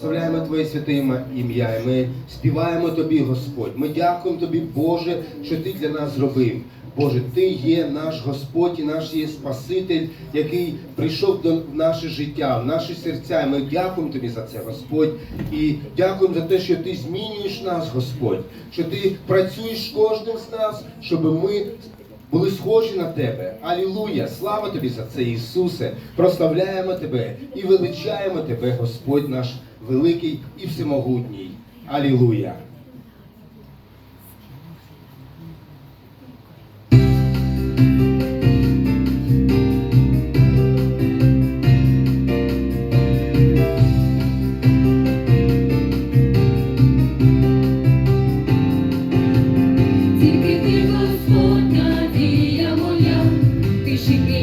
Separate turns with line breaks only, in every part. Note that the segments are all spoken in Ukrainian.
Славляємо Твоє святе ім'я, і ми співаємо Тобі, Господь. Ми дякуємо Тобі, Боже, що Ти для нас зробив. Боже, Ти є наш Господь і наш є Спаситель, який прийшов до наше життя, в наші серця. Ми дякуємо Тобі за це, Господь. І дякуємо за те, що Ти змінюєш нас, Господь, що Ти працюєш кожним з нас, щоб ми були схожі на тебе. Алілуя! Слава тобі за це, Ісусе! Прославляємо Тебе і величаємо Тебе, Господь наш великий і всемогутній. Алілуя!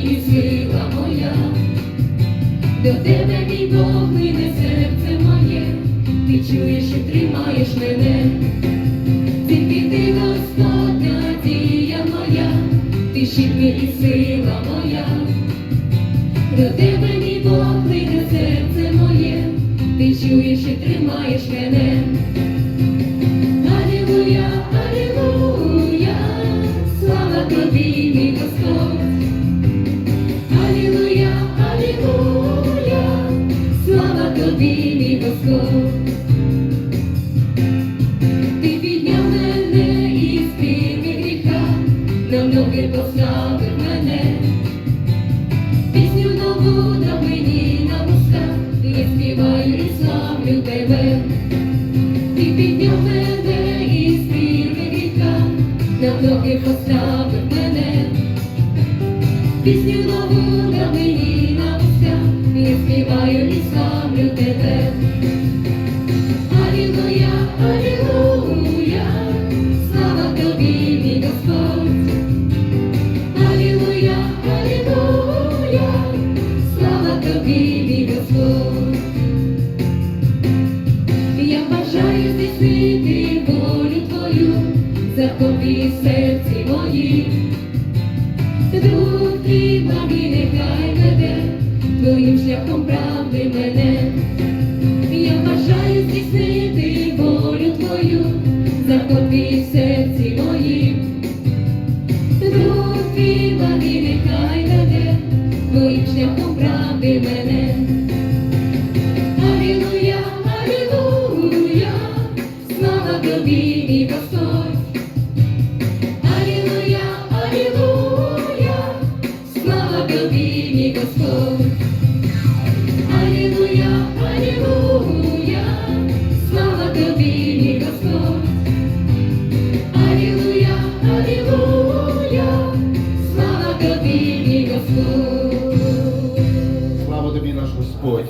Ти сила моя, до тебе мій Бог лине серце моє, ти чуєш і тримаєш мене, ти Господь, надія моя, ти щит і сила моя, до тебе мій Бог лине серце моє, ти чуєш і тримаєш мене. На ноги поставив мене. Пісню нову дав мені на вуста, я співаю і славлю тебе. Ти підняв мене із пірки гріха, на ноги поставив мене. Пісню нову дав мені на вуста, я співаю і славлю тебе. В серці. Друг твій благий нехай веде, твоїм шляхом правди мене. Я бажаю здійснити волю твою, захопи в серці. Друг твій благий нехай веде, твоїм шляхом правди мене.
Слава тобі, наш Господь!